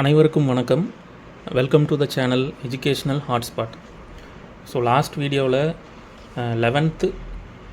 அனைவருக்கும் வணக்கம். Welcome to the channel educational hotspot so last வீடியோவில் லெவன்த்து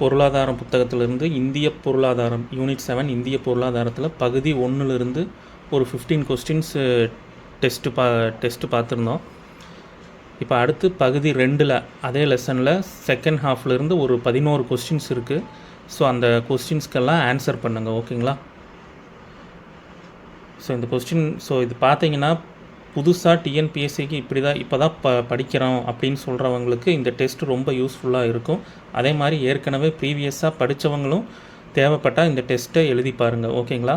பொருளாதாரம் புத்தகத்திலிருந்து இந்திய பொருளாதாரம் யூனிட் செவன் இந்திய பொருளாதாரத்தில் பகுதி ஒன்றுலேருந்து ஒரு ஃபிஃப்டீன் கொஸ்டின்ஸ் டெஸ்ட்டு பா டெஸ்ட்டு பார்த்துருந்தோம். இப்போ அடுத்து பகுதி ரெண்டில் அதே லெசனில் செகண்ட் ஹாஃப்லேருந்து ஒரு பதினோரு கொஸ்டின்ஸ் இருக்குது ஸோ அந்த கொஸ்டின்ஸ்க்கெல்லாம் ஆன்சர் பண்ணுங்கள் ஓகேங்களா ஸோ இந்த கொஸ்டின் ஸோ இது பார்த்தீங்கன்னா புதுசாக டிஎன்பிஎஸ்சிக்கு இப்படி தான் இப்போ தான் ப படிக்கிறோம் அப்படின்னு சொல்கிறவங்களுக்கு இந்த டெஸ்ட் ரொம்ப யூஸ்ஃபுல்லாக இருக்கும். அதே மாதிரி ஏற்கனவே ப்ரீவியஸாக படித்தவங்களும் தேவைப்பட்டால் இந்த டெஸ்ட்டை எழுதி பாருங்கள் ஓகேங்களா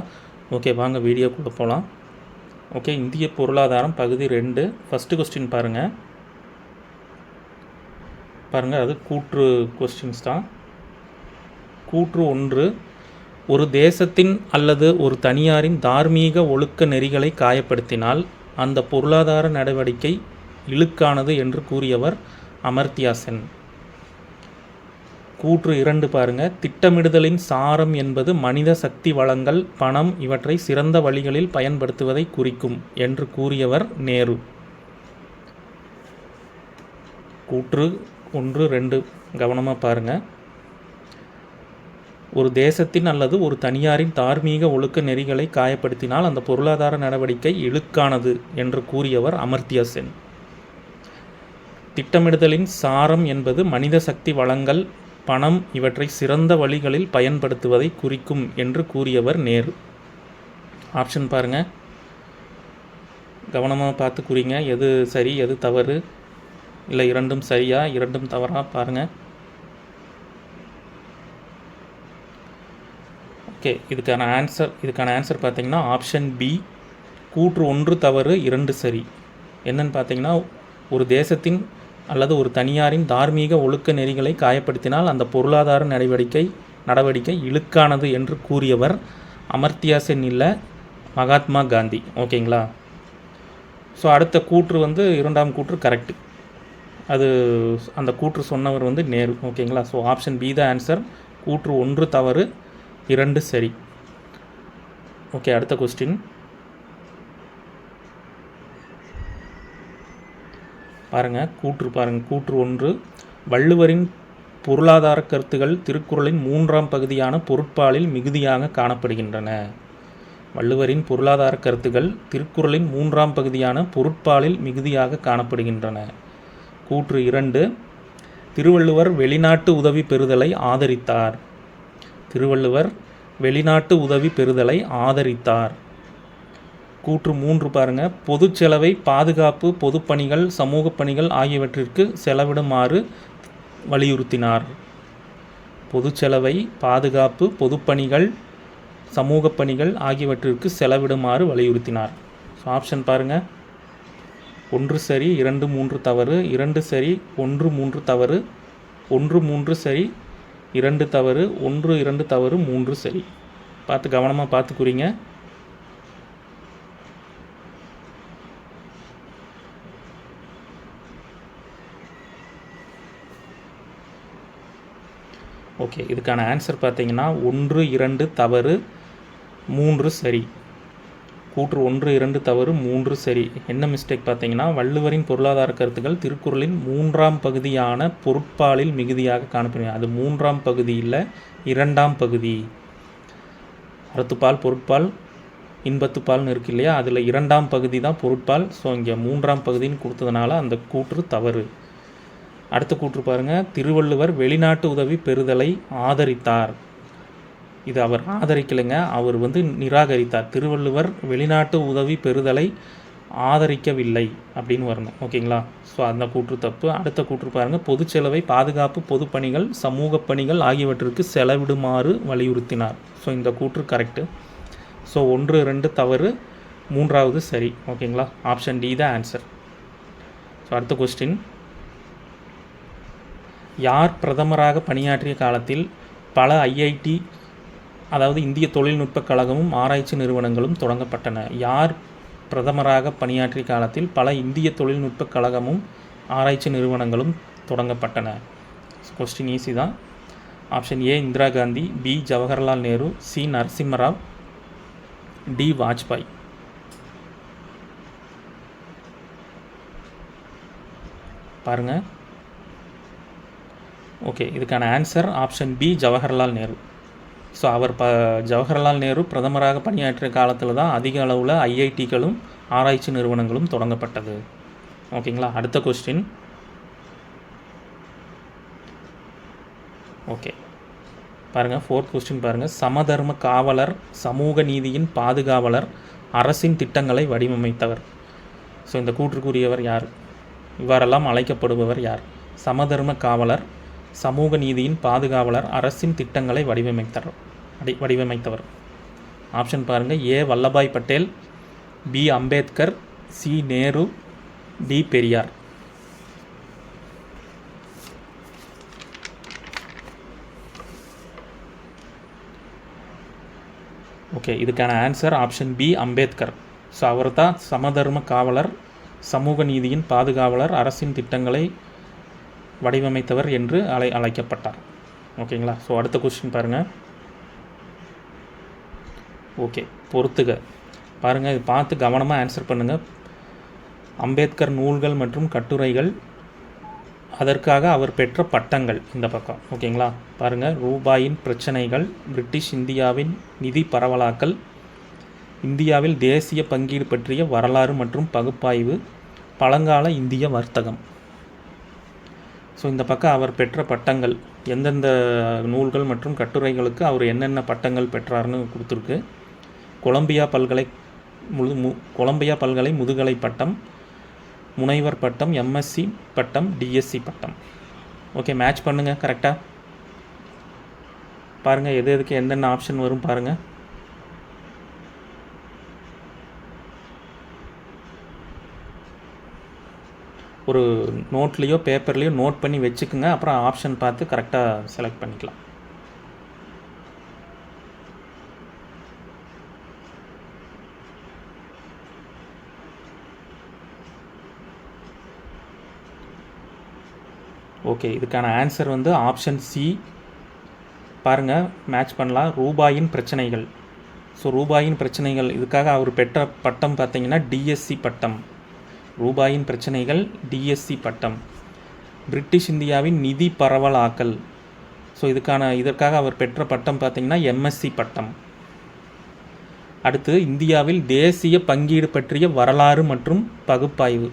ஓகே வாங்க வீடியோக்குள்ளே போகலாம் ஓகே இந்திய பொருளாதாரம் பகுதி ரெண்டு. ஃபஸ்ட்டு கொஸ்டின் பாருங்கள் பாருங்கள் அது கூற்று கொஸ்டின்ஸ் தான். கூற்று ஒன்று ஒரு தேசத்தின் அல்லது ஒரு தனியாரின் தார்மீக ஒழுக்க நெறிகளை காயப்படுத்தினால் அந்த பொருளாதார நடவடிக்கை இழுக்கானது என்று கூறியவர் அமர்த்தியா சென் கூற்று இரண்டு பாருங்க. திட்டமிடுதலின் சாரம் என்பது மனித சக்தி வளங்கள் பணம் இவற்றை சிறந்த வழிகளில் பயன்படுத்துவதை குறிக்கும் என்று கூறியவர் நேரு. கூற்று ஒன்று ரெண்டு கவனமாக பாருங்கள் ஒரு தேசத்தின் அல்லது ஒரு தனியாரின் தார்மீக ஒழுக்க நெறிகளை காயப்படுத்தினால் அந்த பொருளாதார நடவடிக்கை இழுக்கானது என்று கூறியவர் அமர்த்திய சென் திட்டமிடுதலின் சாரம் என்பது மனித சக்தி வளங்கள் பணம் இவற்றை சிறந்த வழிகளில் பயன்படுத்துவதை குறிக்கும் என்று கூறியவர் நேரு. ஆப்ஷன் பாருங்க. கவனமாக பார்த்து குறிங்க. எது சரி எது தவறு? இல்லை இரண்டும் சரியா இரண்டும் தவறா? பாருங்கள் ஓகே இதுக்கான ஆன்சர் இதுக்கான ஆன்சர் பார்த்திங்கன்னா ஆப்ஷன் பி கூற்று ஒன்று தவறு இரண்டு சரி. என்னன்னு பார்த்தீங்கன்னா ஒரு தேசத்தின் அல்லது ஒரு தனியாரின் தார்மீக ஒழுக்க நெறிகளை காயப்படுத்தினால் அந்த பொருளாதார நடவடிக்கை நடவடிக்கை இழுக்கானது என்று கூறியவர் அமர்த்தியா சென் இல்லை மகாத்மா காந்தி. ஓகேங்களா ஸோ அடுத்த கூற்று வந்து இரண்டாம் கூற்று கரெக்டு அது அந்த கூற்று சொன்னவர் வந்து நேரு. ஓகேங்களா so option B the answer கூற்று ஒன்று தவறு இரண்டு சரி. ஓகே அடுத்த கொஸ்டின் பாருங்கள் கூற்று பாருங்கள் கூற்று ஒன்று. வள்ளுவரின் பொருளாதார கருத்துகள் திருக்குறளின் மூன்றாம் பகுதியான பொருட்பாலில் மிகுதியாக காணப்படுகின்றன. வள்ளுவரின் பொருளாதார கருத்துகள் திருக்குறளின் மூன்றாம் பகுதியான பொருட்பாலில் மிகுதியாக காணப்படுகின்றன. கூற்று இரண்டு. திருவள்ளுவர் வெளிநாட்டு உதவி பெறுதலை ஆதரித்தார். திருவள்ளுவர் வெளிநாட்டு உதவி பெறுதலை ஆதரித்தார். கூற்று மூன்று பாருங்க. பொது செலவை பாதுகாப்பு பொதுப்பணிகள் சமூக பணிகள் ஆகியவற்றிற்கு செலவிடுமாறு வலியுறுத்தினார். பொது செலவை பாதுகாப்பு பொதுப்பணிகள் சமூக பணிகள் ஆகியவற்றிற்கு செலவிடுமாறு வலியுறுத்தினார். ஸோ ஆப்ஷன் பாருங்கள் ஒன்று சரி இரண்டு மூன்று தவறு இரண்டு சரி ஒன்று மூன்று தவறு ஒன்று மூன்று சரி இரண்டு தவறு ஒன்று இரண்டு தவறு மூன்று சரி. பார்த்து கவனமாக பார்த்துக்குறீங்க. ஓகே இதுக்கான ஆன்சர் பார்த்தீங்கன்னா ஒன்று இரண்டு தவறு மூன்று சரி. கூற்று ஒன்று இரண்டு தவறு மூன்று சரி. என்ன மிஸ்டேக் பார்த்தீங்கன்னா வள்ளுவரின் பொருளாதார கருத்துக்கள் திருக்குறளின் மூன்றாம் பகுதியான பொருட்பாலில் மிகுதியாக காணப்படுகிறது அது மூன்றாம் பகுதியில் இரண்டாம் பகுதி. அறத்துப்பால் பொருட்பால் இன்பத்துப்பால்னு இருக்கு இல்லையா? அதில் இரண்டாம் பகுதி தான் பொருட்பால். ஸோ இங்கே மூன்றாம் பகுதின்னு கொடுத்ததுனால அந்த கூற்று தவறு. அடுத்த கூற்று பாருங்கள் திருவள்ளுவர் வெளிநாட்டு உதவி பெறுதலை ஆதரித்தார். இது அவர் ஆதரிக்கலைங்க. அவர் வந்து நிராகரித்தார். திருவள்ளுவர் வெளிநாட்டு உதவி பெறுதலை ஆதரிக்கவில்லை அப்படின்னு வரணும். ஓகேங்களா? ஸோ அந்த கூற்று தப்பு. அடுத்த கூற்று பாருங்கள் பொது செலவை பாதுகாப்பு பொதுப்பணிகள் சமூக பணிகள் ஆகியவற்றிற்கு செலவிடுமாறு வலியுறுத்தினார். ஸோ இந்த கூற்று கரெக்டு ஸோ ஒன்று ரெண்டு தவறு மூன்றாவது சரி. ஓகேங்களா? Option D the answer so அடுத்த கொஸ்டின் யார் பிரதமராக பணியாற்றிய காலத்தில் பல ஐஐடி அதாவது இந்திய தொழில்நுட்ப கழகமும் ஆராய்ச்சி நிறுவனங்களும் தொடங்கப்பட்டன. யார் பிரதமராக பணியாற்றிய காலத்தில் பல இந்திய தொழில்நுட்ப கழகமும் ஆராய்ச்சி நிறுவனங்களும் தொடங்கப்பட்டன. கொஸ்டின் ஈஸி தான். Option A Indira Gandhi B Jawaharlal Nehru C Narasimha Rao D Vajpayee. பாருங்கள் ஓகே இதுக்கான answer option B Jawaharlal Nehru. So அவர் ப ஜவஹர்லால் நேரு பிரதமராக பணியாற்றிய காலத்தில் தான் அதிக அளவில் ஐஐடிகளும் ஆராய்ச்சி நிறுவனங்களும் தொடங்கப்பட்டது. ஓகேங்களா? அடுத்த கொஸ்டின் ஓகே. பாருங்கள் ஃபோர்த் கொஸ்டின் பாருங்கள் சமதர்ம காவலர் சமூக நீதியின் பாதுகாவலர் அரசின் திட்டங்களை வடிவமைத்தவர். ஸோ இந்த கூற்றுக்குரியவர் யார்? இவ்வாறெல்லாம் அழைக்கப்படுபவர் யார்? சமதர்ம காவலர் சமூக நீதியின் பாதுகாவலர் அரசின் திட்டங்களை வடிவமைத்தவர். அடி வடிவமைத்தவர். ஆப்ஷன் பாருங்கள் A. Vallabhbhai Patel B. Ambedkar C. Nehru D. Periyar. Okay இதுக்கான answer option B Ambedkar. So அவர் தான் சமதர்ம காவலர் சமூக நீதியின் பாதுகாவலர் அரசின் திட்டங்களை வடிவமைத்தவர் என்று அழை அழைக்கப்பட்டார். ஓகேங்களா ஸோ அடுத்த கொஸ்டின் பாருங்கள் ஓகே பொறுத்துக. பாருங்கள் இது பார்த்து கவனமாக ஆன்சர் பண்ணுங்கள் அம்பேத்கர் நூல்கள் மற்றும் கட்டுரைகள் அதற்காக அவர் பெற்ற பட்டங்கள் இந்த பக்கம். ஓகேங்களா? பாருங்கள் ரூபாயின் பிரச்சனைகள் பிரிட்டிஷ் இந்தியாவின் நிதி பரவலாக்கல் இந்தியாவில் தேசிய பங்கீடு பற்றிய வரலாறு மற்றும் பகுப்பாய்வு பழங்கால இந்திய வர்த்தகம். ஸோ இந்த பக்கம் அவர் பெற்ற பட்டங்கள் எந்தெந்த நூல்கள் மற்றும் கட்டுரைகளுக்கு அவர் என்னென்ன பட்டங்கள் பெற்றார்னு கொடுத்துருக்கு. கொலம்பியா பல்கலை முழு மு கொலம்பியா பல்கலை முதுகலை பட்டம் முனைவர் பட்டம் எம்எஸ்சி பட்டம் டிஎஸ்சி பட்டம். ஓகே மேட்ச் பண்ணுங்கள் கரெக்டாக பாருங்கள் எது எதுக்கு என்னென்ன ஆப்ஷன் வரும் பாருங்கள் ஒரு நோட்லேயோ பேப்பர்லேயோ நோட் பண்ணி வச்சுக்கோங்க அப்புறம் ஆப்ஷன் பார்த்து கரெக்டாக செலக்ட் பண்ணிக்கலாம். ஓகே இதுக்கான ஆன்சர் வந்து ஆப்ஷன் சி பாருங்கள் மேட்ச் பண்ணலாம். ரூபாயின் பிரச்சனைகள். ஸோ ரூபாயின் பிரச்சனைகள் இதுக்காக அவர் பெற்ற பட்டம் பார்த்தீங்கன்னா டிஎஸ்சி பட்டம். ரூபாயின் பிரச்சனைகள் டிஎஸ்சி பட்டம். பிரிட்டிஷ் இந்தியாவின் நிதி பரவலாக்கல். ஸோ இதுக்கான இதற்காக அவர் பெற்ற பட்டம் பார்த்தீங்கன்னா எம்எஸ்சி பட்டம். அடுத்து இந்தியாவில் தேசிய பங்கீடு பற்றிய வரலாறு மற்றும் பகுப்பாய்வு.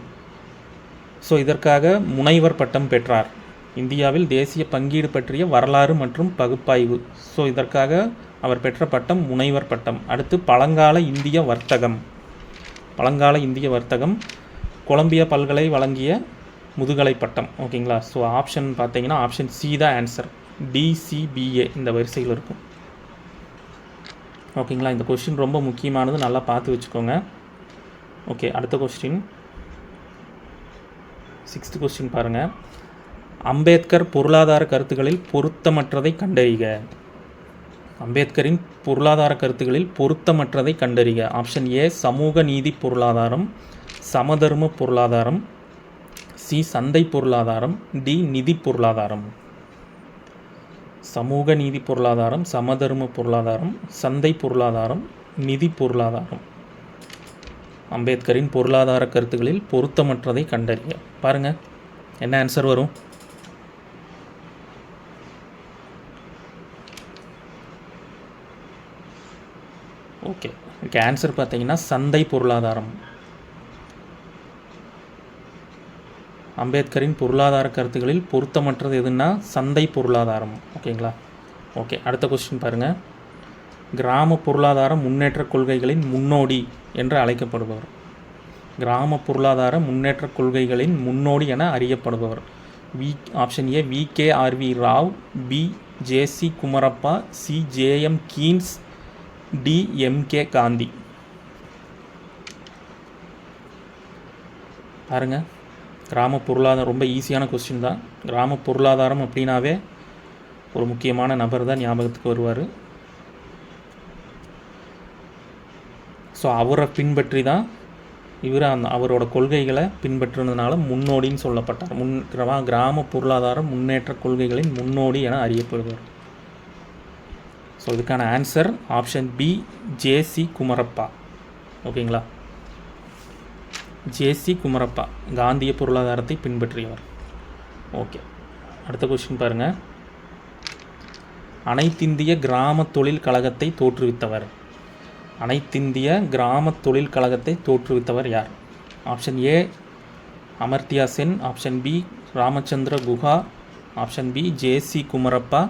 ஸோ இதற்காக முனைவர் பட்டம் பெற்றார். இந்தியாவில் தேசிய பங்கீடு பற்றிய வரலாறு மற்றும் பகுப்பாய்வு. ஸோ இதற்காக அவர் பெற்ற பட்டம் முனைவர் பட்டம். அடுத்து பழங்கால இந்திய வர்த்தகம். பழங்கால இந்திய வர்த்தகம். கொலம்பியா பல்கலை வழங்கிய முதுகலை பட்டம். ஓகேங்களா ஸோ ஆப்ஷன் பார்த்தீங்கன்னா ஆப்ஷன் சி தான் answer D C B A இந்த வரிசையில் இருக்கும். ஓகேங்களா இந்த கொஸ்டின் ரொம்ப முக்கியமானது. நல்லா பார்த்து வச்சுக்கோங்க. ஓகே அடுத்த கொஸ்டின் சிக்ஸ்த் கொஸ்டின் பாருங்கள் அம்பேத்கர் பொருளாதார கருத்துக்களில் பொருத்தமற்றதை கண்டறிக. அம்பேத்கரின் பொருளாதார கருத்துக்களில் பொருத்தமற்றதை கண்டறிக. ஆப்ஷன் ஏ சமூக நீதி பொருளாதாரம் சமதர்ம பொருளாதாரம் சி சந்தை பொருளாதாரம் டி நிதி பொருளாதாரம். சமூக நீதி பொருளாதாரம் சமதர்ம பொருளாதாரம் சந்தை பொருளாதாரம் நிதி பொருளாதாரம். அம்பேத்கரின் பொருளாதார கருத்துக்களில் பொருத்தமற்றதை கண்டறிய பாருங்க என்ன ஆன்சர் வரும்? ஓகே இதுக்கு ஆன்சர் பார்த்தீங்கன்னா சந்தை பொருளாதாரம். அம்பேத்கரின் பொருளாதார கருத்துக்களில் பொருத்தமற்றது எதுன்னா சந்தை பொருளாதாரம். ஓகேங்களா ஓகே அடுத்த கொஸ்டின் பாருங்கள் கிராம பொருளாதார முன்னேற்ற கொள்கைகளின் முன்னோடி என்று அழைக்கப்படுபவர். கிராம பொருளாதார முன்னேற்ற கொள்கைகளின் முன்னோடி என அறியப்படுபவர். We option A V K R V Rao B J C Kumarappa C J M Keynes D M K Gandhi பாருங்க. கிராம பொருளாதாரம் ரொம்ப ஈஸியான கொஸ்டின் தான். கிராம பொருளாதாரம் அப்படின்னாவே ஒரு முக்கியமான நபர் தான் ஞாபகத்துக்கு வருவார். ஸோ அவரை பின்பற்றி தான் இவர் அந்த அவரோட கொள்கைகளை பின்பற்றுனதுனால முன்னோடின்னு சொல்லப்பட்டார். முன் கிராம பொருளாதார முன்னேற்ற கொள்கைகளின் முன்னோடி என அறியப்படுவார். ஸோ இதுக்கான answer option B J C Kumarappa. ஓகேங்களா ஜேசி குமரப்பா காந்திய பொருளாதாரத்தை பின்பற்றியவர். ஓகே அடுத்த கொஸ்டின் பாருங்கள் அனைத்திந்திய கிராம தொழில் கழகத்தை தோற்றுவித்தவர். அனைத்திந்திய கிராம தொழில் கழகத்தை தோற்றுவித்தவர் யார்? Option A Amartya Sen. Option B Ramachandra Guha option B J C Kumarappa.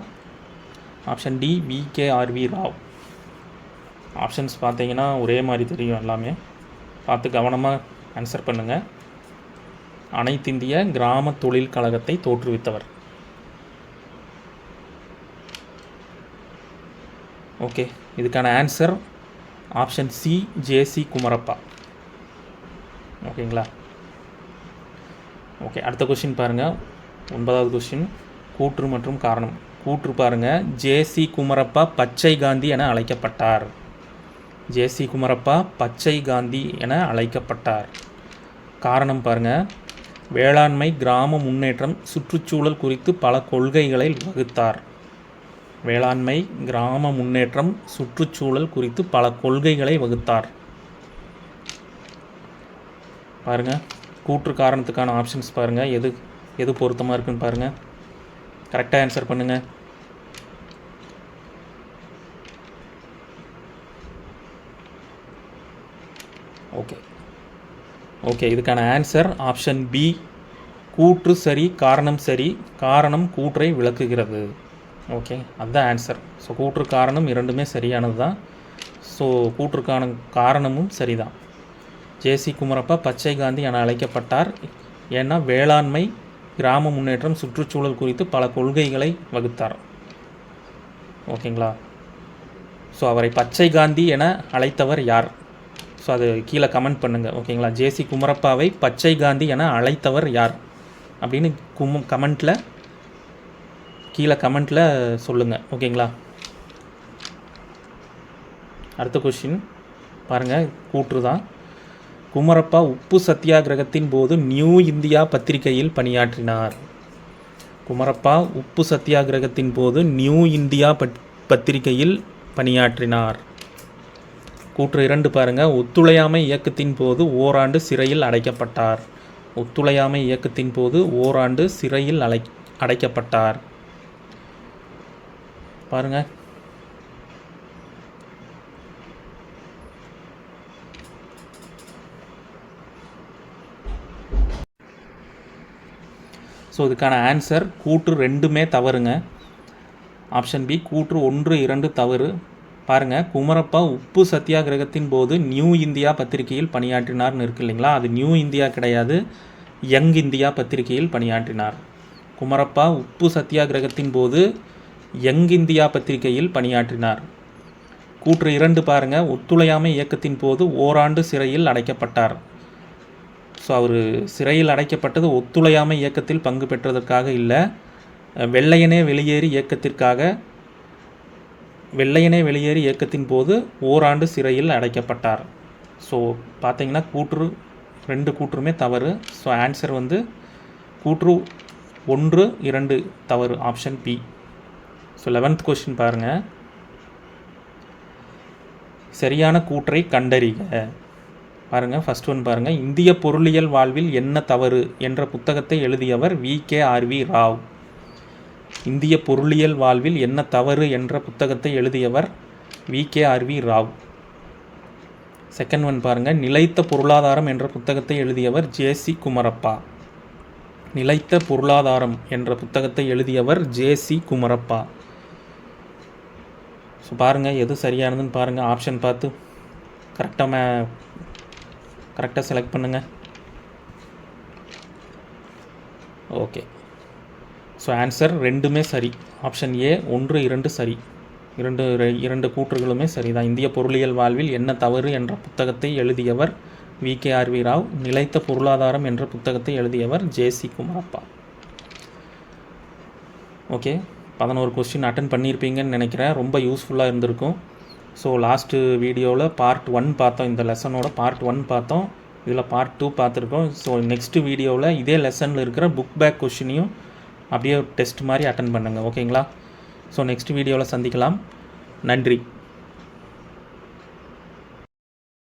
Option D V K R V Rao. Options பார்த்தீங்கன்னா ஒரே மாதிரி தெரியும் எல்லாமே. பார்த்து கவனமாக ஆன்சர் பண்ணுங்கள் அனைத்திந்திய கிராம தொழில் கழகத்தை தோற்றுவித்தவர். ஓகே இதுக்கான answer option C J C Kumarappa. ஓகேங்களா? ஓகே அடுத்த கொஷின் பாருங்கள் ஒன்பதாவது கொஷின் கூற்று மற்றும் காரணம். கூற்றுப்பாருங்க பாருங்கள் ஜேசி குமரப்பா பச்சை காந்தி என அழைக்கப்பட்டார். ஜேசி குமரப்பா பச்சை காந்தி என அழைக்கப்பட்டார். காரணம் பாருங்கள் வேளாண்மை கிராம முன்னேற்றம் சுற்றுச்சூழல் குறித்து பல கொள்கைகளை வகுத்தார். வேளாண்மை கிராம முன்னேற்றம் சுற்றுச்சூழல் குறித்து பல கொள்கைகளை வகுத்தார். பாருங்கள் கூற்று காரணத்துக்கான ஆப்ஷன்ஸ் பாருங்கள் எது எது பொருத்தமாக இருக்குன்னு பாருங்கள் கரெக்டாக ஆன்சர் பண்ணுங்கள் ஓகே. ஓகே இதுக்கான ஆன்சர் ஆப்ஷன் பி. கூற்று சரி காரணம் சரி காரணம் கூற்றை விளக்குகிறது. ஓகே அதுதான் ஆன்சர். ஸோ கூற்று காரணம் இரண்டுமே சரியானது தான் ஸோ கூற்றுக்கான காரணமும் சரிதான். ஜேசி குமரப்பா பச்சை காந்தி என அழைக்கப்பட்டார். ஏன்னா வேளாண்மை கிராம முன்னேற்றம் சுற்றுச்சூழல் குறித்து பல கொள்கைகளை வகுத்தார். ஓகேங்களா? ஸோ அவரை பச்சை காந்தி என அழைத்தவர் யார்? ஸோ அது கீழே கமெண்ட் பண்ணுங்கள் ஓகேங்களா? ஜேசி குமரப்பாவை பச்சை காந்தி என அழைத்தவர் யார்? அப்படின்னு கும கமெண்ட்டில் கீழே கமெண்ட்டில் சொல்லுங்கள் ஓகேங்களா? அடுத்த கொஷின் பாருங்கள் கூற்று தான். குமரப்பா உப்பு சத்தியாகிரகத்தின் போது நியூ இந்தியா பத்திரிகையில் பணியாற்றினார். குமரப்பா உப்பு சத்தியாகிரகத்தின் போது நியூ இந்தியா பத்திரிகையில் பணியாற்றினார். கூற்று இரண்டு பாருங்கள் ஒத்துழையாமை இயக்கத்தின் போது ஓராண்டு சிறையில் அடைக்கப்பட்டார். ஒத்துழையாமை இயக்கத்தின் போது ஓராண்டு சிறையில் அடை அடைக்கப்பட்டார். பாருங்க. ஸோ இதுக்கான ஆன்சர் கூற்று ரெண்டுமே தவறுங்க. ஆப்ஷன் பி கூற்று ஒன்று இரண்டு தவறு. பாருங்கள் குமரப்பா உப்பு சத்தியாகிரகத்தின் போது நியூ இந்தியா பத்திரிகையில் பணியாற்றினார்னு இருக்கு இல்லைங்களா? அது நியூ இந்தியா கிடையாது யங் இந்தியா பத்திரிகையில் பணியாற்றினார். குமரப்பா உப்பு சத்தியாகிரகத்தின் போது யங் இந்தியா பத்திரிகையில் பணியாற்றினார். கூற்று இரண்டு பாருங்கள் ஒத்துழையாமை இயக்கத்தின் போது ஓராண்டு சிறையில் அடைக்கப்பட்டார். ஸோ அவர் சிறையில் அடைக்கப்பட்டது ஒத்துழையாமை இயக்கத்தில் பங்கு பெற்றதற்காக இல்லை. வெள்ளையனே வெளியேறி இயக்கத்திற்காக வெள்ளையனே வெளியேறி இயக்கத்தின் போது ஓராண்டு சிறையில் அடைக்கப்பட்டார். ஸோ பார்த்தீங்கன்னா கூற்று ரெண்டு கூற்றுமே தவறு. ஸோ ஆன்சர் வந்து கூற்று ஒன்று இரண்டு தவறு option B so eleventh question பாருங்கள் சரியான கூற்றை கண்டறிக. பாருங்கள் ஃபஸ்ட் ஒன் பாருங்கள் இந்திய பொருளியல் வாழ்வில் என்ன தவறு என்ற புத்தகத்தை எழுதியவர் வி. கே. ஆர்வி ராவ். இந்திய பொருளியல் வாழ்வில் என்ன தவறு என்ற புத்தகத்தை எழுதியவர் V. K. R V Rao. Second one பாருங்கள் நிலைத்த பொருளாதாரம் என்ற புத்தகத்தை எழுதியவர் ஜேசி குமரப்பா. நிலைத்த பொருளாதாரம் என்ற புத்தகத்தை எழுதியவர் ஜேசி குமரப்பா. ஸோ பாருங்கள் எது சரியானதுன்னு பாருங்கள் ஆப்ஷன் பார்த்து கரெக்டாக கரெக்டாக செலக்ட் பண்ணுங்கள் ஓகே ஸோ ஆன்சர் ரெண்டுமே சரி. ஆப்ஷன் ஏ ஒன்று இரண்டு சரி. இரண்டு இரண்டு கூற்றுகளுமே சரிதான். இந்திய பொருளியல் வாழ்வில் என்ன தவறு என்ற புத்தகத்தை எழுதியவர் வி. கே. ஆர்வி ராவ் நிலைத்த பொருளாதாரம் என்ற புத்தகத்தை எழுதியவர் ஜேசி குமாரப்பா. ஓகே பதினோரு கொஸ்டின் அட்டன் பண்ணியிருப்பீங்கன்னு நினைக்கிறேன். ரொம்ப யூஸ்ஃபுல்லாக இருந்திருக்கும். ஸோ லாஸ்ட்டு வீடியோவில் பார்ட் ஒன் பார்த்தோம். இந்த லெசனோட பார்ட் ஒன் பார்த்தோம். இதில் பார்ட் டூ பார்த்துருக்கோம். ஸோ நெக்ஸ்ட் வீடியோவில் இதே லெசனில் இருக்கிற புக் பேக் கொஷினையும் அப்படியே டெஸ்ட் மாதிரி அட்டன் பண்ணுங்கள் ஓகேங்களா ஸோ நெக்ஸ்ட் வீடியோவில் சந்திக்கலாம். நன்றி.